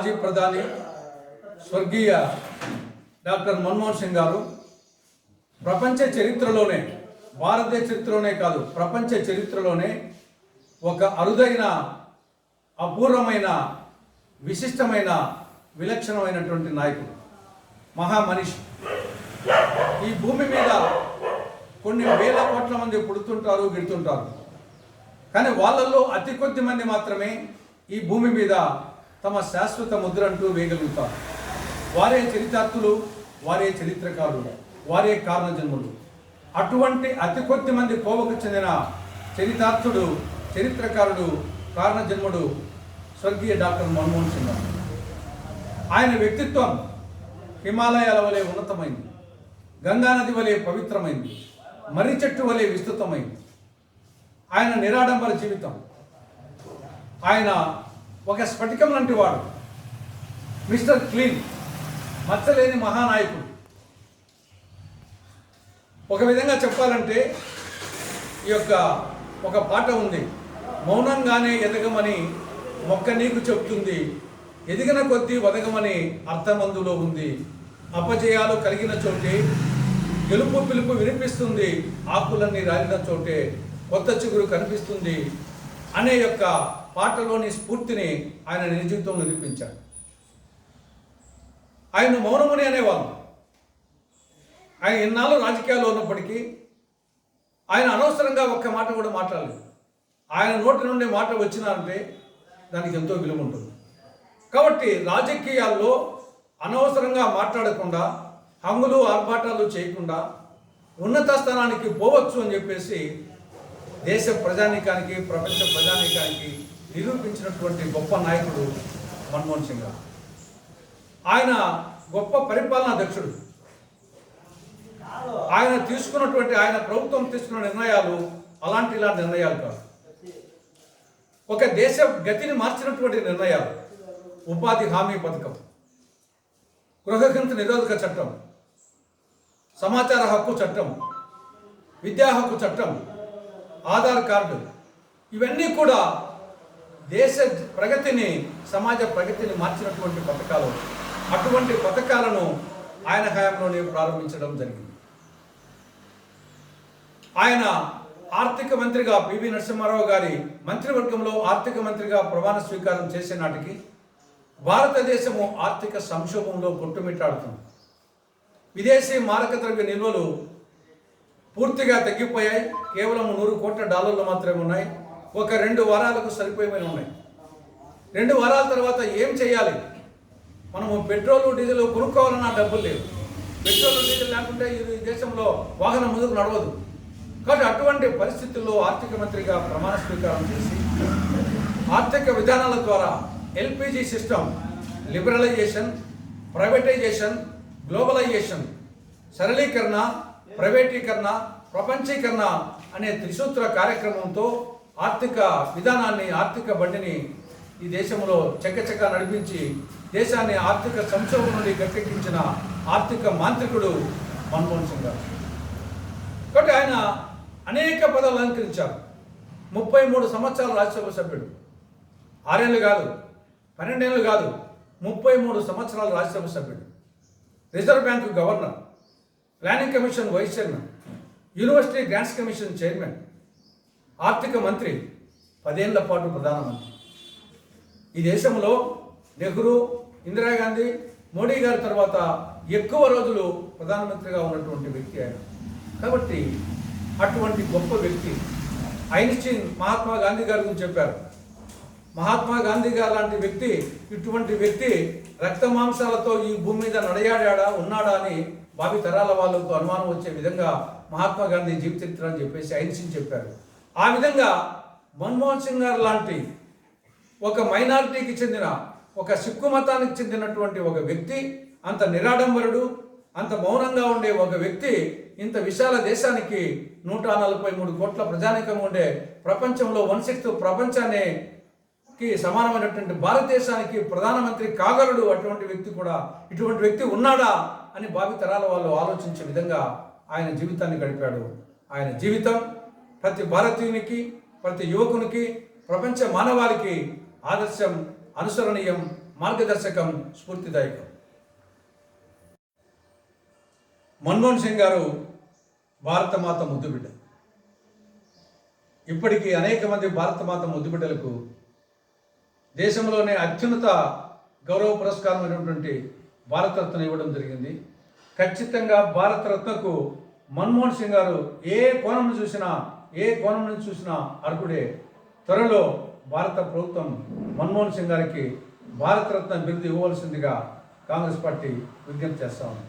మాజీ ప్రధాని స్వర్గీయ డాక్టర్ మన్మోహన్ సింగ్ గారు ప్రపంచ చరిత్రలోనే భారతదేశ చరిత్రలోనే కాదు ప్రపంచ చరిత్రలోనే ఒక అరుదైన అపూర్వమైన విశిష్టమైన విలక్షణమైనటువంటి నాయకుడు మహామనిషి. ఈ భూమి మీద కొన్ని వేల కోట్ల మంది పుడుతుంటారు గిడుతుంటారు. కానీ వాళ్ళల్లో అతి కొద్ది మంది మాత్రమే ఈ భూమి మీద తమ శాశ్వత ముద్ర అంటూ వేయగలుగుతారు. వారే చరితార్థులు వారే చరిత్రకారులు వారే కారణజన్ములు. అటువంటి అతి కొద్ది మంది కోవకు చెందిన చరితార్థుడు చరిత్రకారుడు కారణజన్ముడు స్వర్గీయ డాక్టర్ మన్మోహన్ సింగ్ ఆయన వ్యక్తిత్వం హిమాలయాల వలె ఉన్నతమైంది. గంగానది వలె పవిత్రమైంది. మర్రి చెట్టు వలె విస్తృతమైంది. ఆయన నిరాడంబర జీవితం. ఆయన ఒక స్ఫటికం లాంటి వాడు. మిస్టర్ క్లీన్ మచ్చలేని మహానాయకుడు. ఒక విధంగా చెప్పాలంటే ఈ యొక్క ఒక పాట ఉంది. మౌనంగానే ఎదగమని మొక్క నీకు చెప్తుంది. ఎదిగిన కొద్దీ వదగమని అర్థమందులో ఉంది. అపజయాలు కలిగిన చోటే గెలుపు పిలుపు వినిపిస్తుంది. ఆకులన్నీ రాలిన చోటే కొత్త చిగురు కనిపిస్తుంది. అనే యొక్క పాటలోని స్ఫూర్తిని ఆయన నిజ జీవితంలో నిరూపించాడు. ఆయన మౌనముని అనేవాళ్ళు. ఆయన ఎన్నాళ్ళు రాజకీయాల్లో ఉన్నప్పటికీ ఆయన అనవసరంగా ఒక్క మాట కూడా మాట్లాడలేదు. ఆయన నోటి నుండి మాట వచ్చినారంటే దానికి ఎంతో విలువ ఉంటుంది. కాబట్టి రాజకీయాల్లో అనవసరంగా మాట్లాడకుండా హంగులు ఆర్భాటాలు చేయకుండా ఉన్నత స్థానానికి పోవచ్చు అని చెప్పేసి దేశ ప్రజానీకానికి ప్రపంచ ప్రజానీకానికి నిరూపించినటువంటి గొప్ప నాయకుడు మన్మోహన్ సింగ్ గారు. ఆయన గొప్ప పరిపాలన అధ్యక్షుడు. ఆయన తీసుకున్నటువంటి ఆయన ప్రభుత్వం తీసుకున్న నిర్ణయాలు అలాంటి ఇలాంటి నిర్ణయాలు కాదు. ఒక దేశ గతిని మార్చినటువంటి నిర్ణయాలు. ఉపాధి హామీ పథకం. గృహహింస నిరోధక చట్టం. సమాచార హక్కు చట్టం. విద్యా హక్కు చట్టం. ఆధార్ కార్డు. ఇవన్నీ కూడా దేశ ప్రగతిని సమాజ ప్రగతిని మార్చినటువంటి పథకాలు. అటువంటి పథకాలను ఆయన హయాంలోనే ప్రారంభించడం జరిగింది. ఆయన ఆర్థిక మంత్రిగా పివి నరసింహారావు గారి మంత్రివర్గంలో ఆర్థిక మంత్రిగా ప్రమాణ స్వీకారం చేసే నాటికి భారతదేశము ఆర్థిక సంక్షోభంలో కొట్టుమిట్టాడుతుంది. విదేశీ మారక ద్రవ్య నిల్వలు పూర్తిగా తగ్గిపోయాయి. కేవలం నూరు కోట్ల డాలర్లు మాత్రమే ఉన్నాయి. ఒక రెండు వారాలకు సరిపోయేవి ఉన్నాయి. రెండు వారాల తర్వాత ఏం చేయాలి? మనము పెట్రోల్ డీజిల్ కొనుక్కోవాలన్నా డబ్బులు లేవు. పెట్రోల్ డీజిల్ లేకుంటే ఈ దేశంలో వాహనం ముందుకు నడవదు. కాబట్టి అటువంటి పరిస్థితుల్లో ఆర్థిక మంత్రిగా ప్రమాణ స్వీకారం చేసి ఆర్థిక విధానాల ద్వారా LPG system liberalisation privatisation globalisation సరళీకరణ ప్రైవేటీకరణ ప్రపంచీకరణ అనే త్రిసూత్ర కార్యక్రమంతో ఆర్థిక విధానాన్ని ఆర్థిక బండిని ఈ దేశంలో చక్కచక్క నడిపించి దేశాన్ని ఆర్థిక సంక్షోభం నుండి గట్టెక్కించిన ఆర్థిక మాంత్రికుడు మన్మోహన్ సింగ్ గారు. కాబట్టి ఆయన అనేక పదాలు అలంకరించారు. ముప్పై మూడు సంవత్సరాల రాజ్యసభ సభ్యుడు. ఆరేళ్ళు కాదు పన్నెండేళ్ళు కాదు ముప్పై మూడు సంవత్సరాల రాజ్యసభ సభ్యుడు. Reserve bank governor planning commission vice chairman university grants commission chairman ఆర్థిక మంత్రి పదేళ్ళ పాటు ప్రధానమంత్రి. ఈ దేశంలో నెహ్రూ ఇందిరాగాంధీ మోడీ గారి తర్వాత ఎక్కువ రోజులు ప్రధానమంత్రిగా ఉన్నటువంటి వ్యక్తి ఆయన. కాబట్టి అటువంటి గొప్ప వ్యక్తి ఐన్స్టీన్ మహాత్మా గాంధీ గారి గురించి చెప్పారు. మహాత్మా గాంధీ గారు లాంటి వ్యక్తి ఇటువంటి వ్యక్తి రక్త మాంసాలతో ఈ భూమి మీద నడయాడా ఉన్నాడా అని భావి తరాల వాళ్ళకు అనుమానం వచ్చే విధంగా మహాత్మా గాంధీ జీవిత చరిత్ర అని చెప్పేసి ఐన్స్టీన్ చెప్పారు. ఆ విధంగా మన్మోహన్ సింగ్ గారు లాంటి ఒక మైనారిటీకి చెందిన ఒక సిక్కు మతానికి చెందినటువంటి ఒక వ్యక్తి అంత నిరాడంబరుడు అంత మౌనంగా ఉండే ఒక వ్యక్తి ఇంత విశాల దేశానికి నూట నలభై మూడు కోట్ల ప్రజానికం ఉండే ప్రపంచంలో వన్ సిక్స్త్ ప్రపంచానికి సమానమైనటువంటి భారతదేశానికి ప్రధానమంత్రి కాగలడు అటువంటి వ్యక్తి కూడా ఇటువంటి వ్యక్తి ఉన్నాడా అని భావితరాల వాళ్ళు ఆలోచించే విధంగా ఆయన జీవితాన్ని గడిపాడు. ఆయన జీవితం ప్రతి భారతీయునికి ప్రతి యువకునికి ప్రపంచ మానవాళికి ఆదర్శం అనుసరణీయం మార్గదర్శకం స్ఫూర్తిదాయకం. మన్మోహన్ సింగ్ గారు భారతమాత ముద్దుబిడ్డ ఇప్పటికీ అనేక మంది భారతమాత ముద్దుబిడ్డలకు దేశంలోనే అత్యున్నత గౌరవ పురస్కారం అయినటువంటి భారతరత్న ఇవ్వడం జరిగింది. ఖచ్చితంగా భారతరత్నకు మన్మోహన్ సింగ్ గారు ఏ కోణం చూసినా ఏ కోణం నుంచి చూసినా అర్హుడే. త్వరలో భారత ప్రభుత్వం మన్మోహన్ సింగ్ గారికి భారతరత్న బిరుదు ఇవ్వవలసిందిగా కాంగ్రెస్ పార్టీ విజ్ఞప్తి చేస్తా ఉంది.